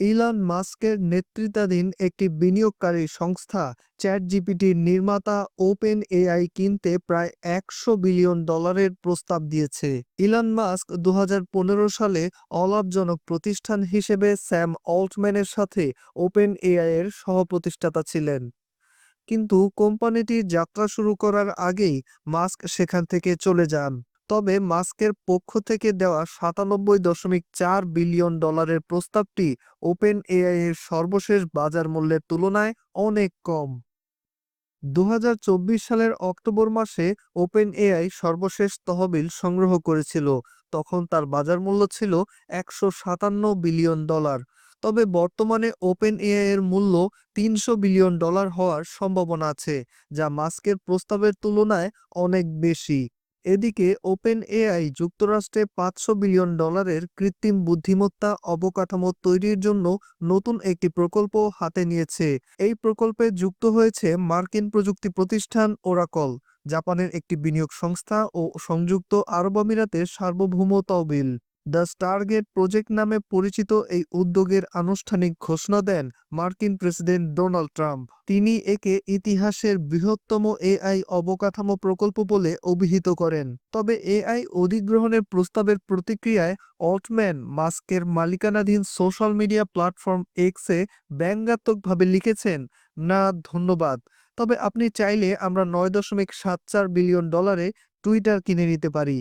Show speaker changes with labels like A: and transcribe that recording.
A: Elon মাস্কের নেতৃত্বাধীন একটি বিনিয়োগকারী সংস্থা চ্যাট জিপিটির নির্মাতা ওপেন এআই কিনতে প্রায় একশো বিলিয়ন ডলারের প্রস্তাব দিয়েছে। ইলন মাস্ক দু হাজার পনেরো সালে অলাভজনক প্রতিষ্ঠান হিসেবে স্যাম অল্টম্যানের সাথে ওপেন এআই এর সহপ্রতিষ্ঠাতা ছিলেন। কিন্তু কোম্পানিটি যাত্রা শুরু করার আগেই মাস্ক সেখান থেকে চলে যান। তবে মাস্কের পক্ষ থেকে দেওয়া সাতানব্বই দশমিক চার বিলিয়ন ডলারের প্রস্তাবটি ওপেন এআই এর সর্বশেষ বাজার মূল্যের তুলনায় অনেক কম। দু হাজার চব্বিশ সালের অক্টোবর মাসে ওপেন এআই সর্বশেষ তহবিল সংগ্রহ করেছিল। তখন তার বাজার মূল্য ছিল একশো সাতান্ন বিলিয়ন ডলার। তবে বর্তমানে ওপেন এআই এর মূল্য তিনশো বিলিয়ন ডলার হওয়ার সম্ভাবনা আছে, যা মাস্কের প্রস্তাবের তুলনায় অনেক বেশি। এদিকে ওপেন এআই যুক্তরাষ্ট্রে পাঁচশো বিলিয়ন ডলারের কৃত্রিম বুদ্ধিমত্তা অবকাঠামো তৈরির জন্য নতুন একটি প্রকল্প হাতে নিয়েছে। এই প্রকল্পে যুক্ত হয়েছে মার্কিন প্রযুক্তি প্রতিষ্ঠান ওরাকল, জাপানের একটি বিনিয়োগ সংস্থা ও সংযুক্ত আরব আমিরাতের সার্বভৌম তহবিল দ্য স্টারগেট প্রজেক্ট নামে পরিচিত এই উদ্যোগের আনুষ্ঠানিক ঘোষণা দেন মার্কিন প্রেসিডেন্ট ডোনাল্ড ট্রাম্প। তিনি একে ইতিহাসের বৃহত্তম এআই অবকাঠামো প্রকল্প বলে অভিহিত করেন। তবে এআই অধিগ্রহণের প্রস্তাবের প্রতিক্রিয়ায় অল্টম্যান মাস্কের মালিকানাধীন সোশ্যাল মিডিয়া প্ল্যাটফর্ম এক্সে ব্যঙ্গাত্মকভাবে লিখেছেন, না, ধন্যবাদ। তবে আপনি চাইলে আমরা নয় দশমিক সাত চার বিলিয়ন ডলারে টুইটার কিনে নিতে পারি।